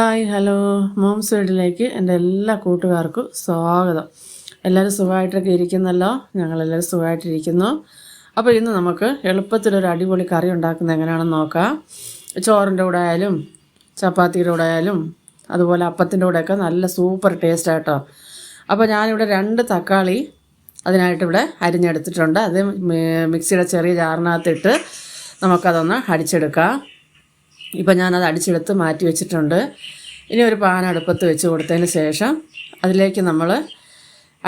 Hi hello. Moms വീട്ടിലേക്ക് എന്റെ എല്ലാ കൂട്ടുകാർക്കും സ്വാഗതം. എല്ലാവരും സുഖമായിട്ടൊക്കെ ഇരിക്കുന്നല്ലോ? ഞങ്ങളെല്ലാവരും സുഖമായിട്ടിരിക്കുന്നു. അപ്പോൾ ഇന്ന് നമുക്ക് എളുപ്പത്തിലൊരു അടിപൊളി കറി ഉണ്ടാക്കുന്നത് എങ്ങനെയാണെന്ന് നോക്കാം. ചോറിന്റെ കൂടെ ആയാലും ചപ്പാത്തിയുടെ കൂടെ ആയാലും അതുപോലെ അപ്പത്തിന്റെ കൂടെയൊക്കെ നല്ല സൂപ്പർ ടേസ്റ്റ് ആട്ടോ. അപ്പോൾ ഞാനിവിടെ രണ്ട് തക്കാളി അതിനായിട്ടിവിടെ അരിഞ്ഞെടുത്തിട്ടുണ്ട്. അത് മിക്സിയുടെ ചെറിയ ജാറിനകത്തിട്ട് നമുക്കതൊന്ന് അടിച്ചെടുക്കാം. ഇപ്പം ഞാനത് അടിച്ചെടുത്ത് മാറ്റി വെച്ചിട്ടുണ്ട്. ഇനി ഒരു പാൻ അടുപ്പത്ത് വെച്ച് കൊടുത്തതിന് ശേഷം അതിലേക്ക് നമ്മൾ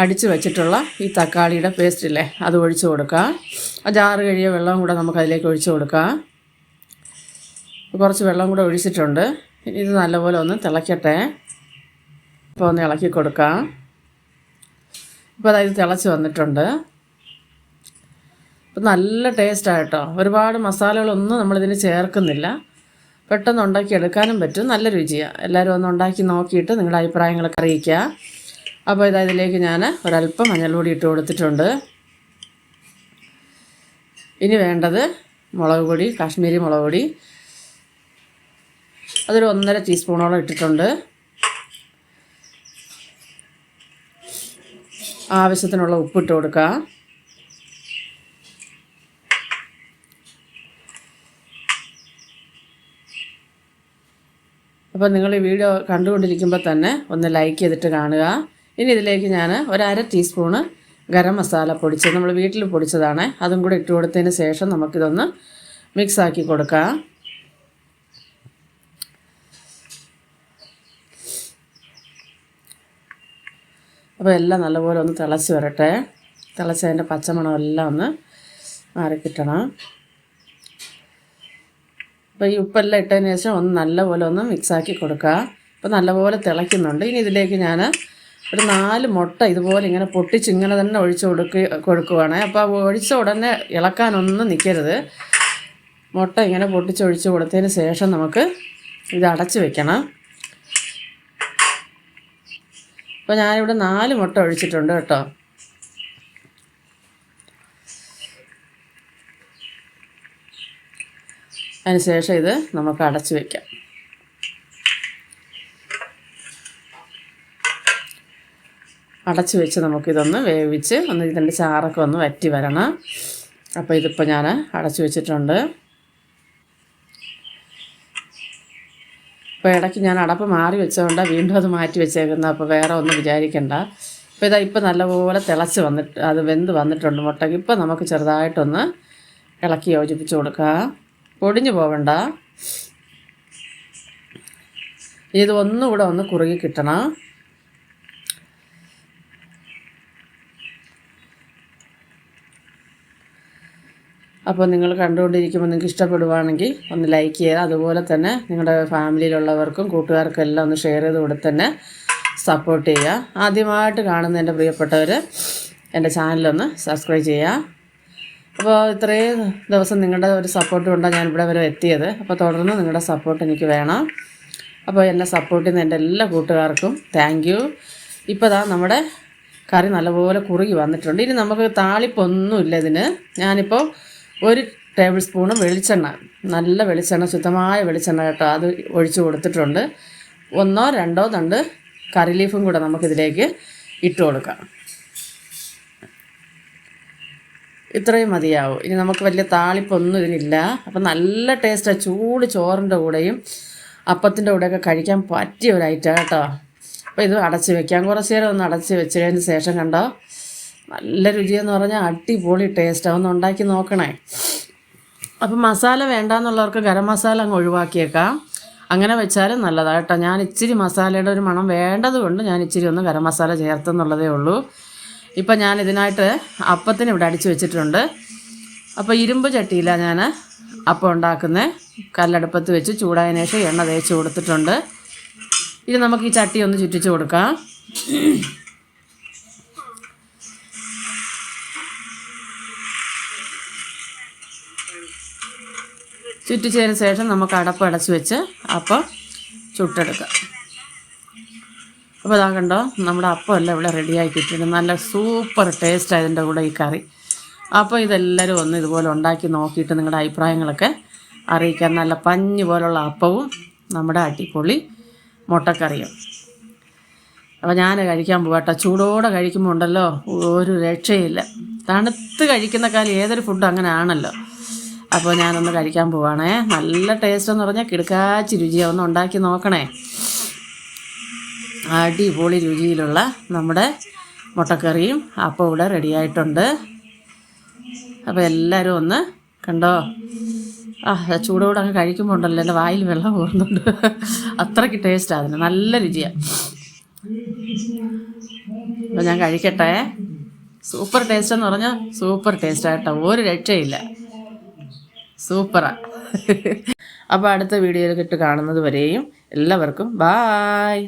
അടിച്ച് വെച്ചിട്ടുള്ള ഈ തക്കാളിയുടെ പേസ്റ്റ് ഇല്ലേ അത് ഒഴിച്ചു കൊടുക്കുക. ആ ജാറ് കഴിയ വെള്ളം കൂടെ നമുക്ക് അതിലേക്ക് ഒഴിച്ചു കൊടുക്കാം കുറച്ച് വെള്ളം കൂടെ ഒഴിച്ചിട്ടുണ്ട്. ഇത് നല്ലപോലെ ഒന്ന് തിളയ്ക്കട്ടെ ഇപ്പോൾ ഒന്ന് ഇളക്കി കൊടുക്കാം ഇപ്പോൾ അതായത് തിളച്ച് വന്നിട്ടുണ്ട്. ഇപ്പം നല്ല ടേസ്റ്റായിട്ടോ ഒരുപാട് മസാലകളൊന്നും നമ്മളിതിന് ചേർക്കുന്നില്ല. പെട്ടെന്ന് ഉണ്ടാക്കി എടുക്കാനും പറ്റും. നല്ല രുചിയാണ് എല്ലാവരും ഒന്ന് ഉണ്ടാക്കി നോക്കിയിട്ട് നിങ്ങളുടെ അഭിപ്രായങ്ങളൊക്കെ അറിയിക്കുക. അപ്പോൾ ഇതാ ഇതിലേക്ക് ഞാൻ ഒരല്പം മഞ്ഞൾപ്പൊടി ഇട്ട് കൊടുത്തിട്ടുണ്ട്. ഇനി വേണ്ടത് മുളക് പൊടി കാശ്മീരി മുളക് പൊടി. അതൊരു ഒന്നര ടീസ്പൂണോളം ഇട്ടിട്ടുണ്ട്. ആവശ്യത്തിനുള്ള ഉപ്പിട്ട് കൊടുക്കുക അപ്പോൾ നിങ്ങൾ ഈ വീഡിയോ കണ്ടുകൊണ്ടിരിക്കുമ്പോൾ തന്നെ ഒന്ന് ലൈക്ക് ചെയ്തിട്ട് കാണുക. ഇനി ഇതിലേക്ക് ഞാൻ ഒരു അര ടീസ്പൂണ് ഗരം മസാല പൊടിച്ചത് നമ്മൾ വീട്ടിൽ പൊടിച്ചതാണ് അതും കൂടെ ഇട്ട് കൊടുത്തതിന് ശേഷം നമുക്കിതൊന്ന് മിക്സ് ആക്കി കൊടുക്കാം. അപ്പോൾ എല്ലാം നല്ലപോലെ ഒന്ന് തിളച്ച് വരട്ടെ. തിളച്ചതിന്റെ പച്ചമണം എല്ലാം ഒന്ന് മാറിക്കിട്ടണം. അപ്പോൾ ഈ ഉപ്പെല്ലാം ഇട്ടതിന് ശേഷം ഒന്ന് നല്ലപോലെ ഒന്ന് മിക്സാക്കി കൊടുക്കുക അപ്പോൾ നല്ലപോലെ തിളയ്ക്കുന്നുണ്ട്. ഇനി ഇതിലേക്ക് ഞാൻ ഒരു നാല് മുട്ട ഇതുപോലെ ഇങ്ങനെ പൊട്ടിച്ച് ഇങ്ങനെ തന്നെ ഒഴിച്ച് കൊടുക്കുക കൊടുക്കുവാണ്. അപ്പോൾ ഒഴിച്ച ഉടനെ ഇളക്കാനൊന്നും നിൽക്കരുത് മുട്ട ഇങ്ങനെ പൊട്ടിച്ച് ഒഴിച്ച് കൊടുത്തതിന് ശേഷം നമുക്ക് ഇത് അടച്ച് വെക്കണം. അപ്പോൾ ഞാനിവിടെ നാല് മുട്ട ഒഴിച്ചിട്ടുണ്ട് കേട്ടോ. അതിനുശേഷം ഇത് നമുക്ക് അടച്ച് വയ്ക്കാം അടച്ച് വെച്ച് നമുക്കിതൊന്ന് വേവിച്ച് ഒന്ന് ഇതിന്റെ ചാറൊക്കെ ഒന്ന് വറ്റി വരണം. അപ്പോൾ ഇതിപ്പോൾ ഞാൻ അടച്ചു വെച്ചിട്ടുണ്ട്. അപ്പോൾ ഇടയ്ക്ക് ഞാൻ അടപ്പ് മാറി വെച്ചതുകൊണ്ട് വീണ്ടും അത് മാറ്റി വെച്ചേക്കുന്നത്. അപ്പോൾ വേറെ ഒന്നും വിചാരിക്കണ്ട. അപ്പോൾ ഇതാ ഇപ്പോൾ നല്ലപോലെ തിളച്ച് വന്നിട്ട് അത് വെന്ത് വന്നിട്ടുണ്ട് മുട്ടയ്ക്ക്. ഇപ്പോൾ നമുക്ക് ചെറുതായിട്ടൊന്ന് ഇളക്കി യോജിപ്പിച്ച് കൊടുക്കാം. പൊടിഞ്ഞു പോവണ്ട. ഇത് ഒന്നുകൂടെ ഒന്ന് കുറുകി കിട്ടണം. അപ്പോൾ നിങ്ങൾ കണ്ടുകൊണ്ടിരിക്കുമ്പോൾ നിങ്ങൾക്ക് ഇഷ്ടപ്പെടുവാണെങ്കിൽ ഒന്ന് ലൈക്ക് ചെയ്യുക. അതുപോലെ തന്നെ നിങ്ങളുടെ ഫാമിലിയിലുള്ളവർക്കും കൂട്ടുകാർക്കും എല്ലാം ഒന്ന് ഷെയർ ചെയ്ത് കൊടുത്ത് തന്നെ സപ്പോർട്ട് ചെയ്യുക. ആദ്യമായിട്ട് കാണുന്ന എന്റെ പ്രിയപ്പെട്ടവർ എന്റെ ചാനലൊന്ന് സബ്സ്ക്രൈബ് ചെയ്യുക. അപ്പോൾ ഇത്രയും ദിവസം നിങ്ങളുടെ ഒരു സപ്പോർട്ട് കൊണ്ടാണ് ഞാൻ ഇവിടെ വരെ എത്തിയത്. അപ്പോൾ തുടർന്ന് നിങ്ങളുടെ സപ്പോർട്ട് എനിക്ക് വേണം. അപ്പോൾ എന്നെ സപ്പോർട്ട് ചെയ്യുന്ന എന്റെ എല്ലാ കൂട്ടുകാർക്കും താങ്ക് യു ഇപ്പോൾ ദാ നമ്മുടെ കറി നല്ലപോലെ കുറുകി വന്നിട്ടുണ്ട്. ഇനി നമുക്ക് താളിപ്പൊന്നുമില്ല ഇതിന്. ഞാനിപ്പോൾ ഒരു ടേബിൾ സ്പൂണ് വെളിച്ചെണ്ണ നല്ല വെളിച്ചെണ്ണ ശുദ്ധമായ വെളിച്ചെണ്ണ കേട്ടോ അത് ഒഴിച്ചു കൊടുത്തിട്ടുണ്ട്. ഒന്നോ രണ്ടോ തണ്ട് കറി ലീഫും കൂടെ നമുക്കിതിലേക്ക് ഇട്ട് കൊടുക്കാം. ഇത്രയും മതിയാവും. ഇനി നമുക്ക് വലിയ താളിപ്പൊന്നും ഇതിനില്ല. അപ്പം നല്ല ടേസ്റ്റാണ് ചൂട് ചോറിന്റെ കൂടെയും അപ്പത്തിന്റെ കൂടെയൊക്കെ കഴിക്കാൻ പറ്റിയ ഒരു ഐറ്റം കേട്ടോ അപ്പോൾ ഇത് അടച്ച് വെക്കാം. കുറച്ച് നേരം ഒന്ന് അടച്ച് വെച്ചതിന് ശേഷം കണ്ടോ? നല്ല രുചിയെന്ന് പറഞ്ഞാൽ അടിപൊളി ടേസ്റ്റാണ് ഒന്ന് ഉണ്ടാക്കി നോക്കണേ. അപ്പം മസാല വേണ്ടാന്നുള്ളവർക്ക് ഗരം മസാല അങ്ങ് ഒഴിവാക്കിയേക്കാം. അങ്ങനെ വെച്ചാലും നല്ലതാണ് കേട്ടോ. ഞാൻ ഇച്ചിരി മസാലയുടെ ഒരു മണം വേണ്ടതുകൊണ്ട് ഞാൻ ഇച്ചിരി ഒന്ന് ഗരം മസാല ചേർത്തെന്നുള്ളതേ ഉള്ളൂ. ഇപ്പം ഞാൻ ഇതിനായിട്ട് അപ്പത്തിന് ഇവിടെ അടിച്ചു വെച്ചിട്ടുണ്ട്. അപ്പോൾ ഇരുമ്പ് ചട്ടിയിലാണ് ഞാൻ അപ്പം ഉണ്ടാക്കുന്നത് കല്ലടുപ്പത്ത് വെച്ച് ചൂടായതിനു ശേഷം എണ്ണ തേച്ച് കൊടുത്തിട്ടുണ്ട്. ഇനി നമുക്ക് ഈ ചട്ടി ഒന്ന് ചുറ്റിച്ച് കൊടുക്കാം. ചുറ്റിച്ചതിന് ശേഷം നമുക്ക് അടപ്പ് അടച്ച് വെച്ച് അപ്പം ചുട്ടെടുക്കാം. അപ്പോൾ അതാ കണ്ടോ നമ്മുടെ അപ്പം എല്ലാം ഇവിടെ കിട്ടിയിട്ടുണ്ട് നല്ല സൂപ്പർ ടേസ്റ്റ് അതിന്റെ കൂടെ ഈ കറി. അപ്പോൾ ഇതെല്ലാവരും ഒന്ന് ഇതുപോലെ ഉണ്ടാക്കി നോക്കിയിട്ട് നിങ്ങളുടെ അഭിപ്രായങ്ങളൊക്കെ അറിയിക്കാൻ നല്ല പഞ്ഞ് പോലുള്ള അപ്പവും നമ്മുടെ അട്ടിപ്പൊളി മുട്ടക്കറിയും. അപ്പോൾ ഞാൻ കഴിക്കാൻ പോകട്ടെ ചൂടോടെ കഴിക്കുമ്പോൾ ഉണ്ടല്ലോ ഒരു രക്ഷയില്ല. തണുത്ത് കഴിക്കുന്ന കാലം ഏതൊരു ഫുഡ് അങ്ങനെ ആണല്ലോ അപ്പോൾ ഞാനൊന്ന് കഴിക്കാൻ പോവാണേ. നല്ല ടേസ്റ്റ് എന്ന് പറഞ്ഞാൽ കിടക്കാച്ചി രുചിയാണ് ഒന്ന് ഉണ്ടാക്കി നോക്കണേ. അടിപൊളി രുചിയിലുള്ള നമ്മുടെ മുട്ടക്കറിയും അപ്പം ഇവിടെ റെഡിയായിട്ടുണ്ട്. അപ്പോൾ എല്ലാവരും ഒന്ന് കണ്ടോ? ആ ചൂടോടെ അങ്ങ് കഴിക്കുമ്പോൾ ഉണ്ടല്ലോ എന്റെ വായിൽ വെള്ളം പോകുന്നുണ്ട് അത്രയ്ക്ക് ടേസ്റ്റ് അതിന്. നല്ല രുചിയാണ് അപ്പോൾ ഞാൻ കഴിക്കട്ടെ. സൂപ്പർ ടേസ്റ്റ് എന്ന് പറഞ്ഞാൽ സൂപ്പർ ടേസ്റ്റ് ആയിട്ടോ ഒരു രക്ഷയില്ല. സൂപ്പറാ. അപ്പോൾ അടുത്ത വീഡിയോയിൽ ഇട്ട് കാണുന്നത് വരെയും എല്ലാവർക്കും ബായ്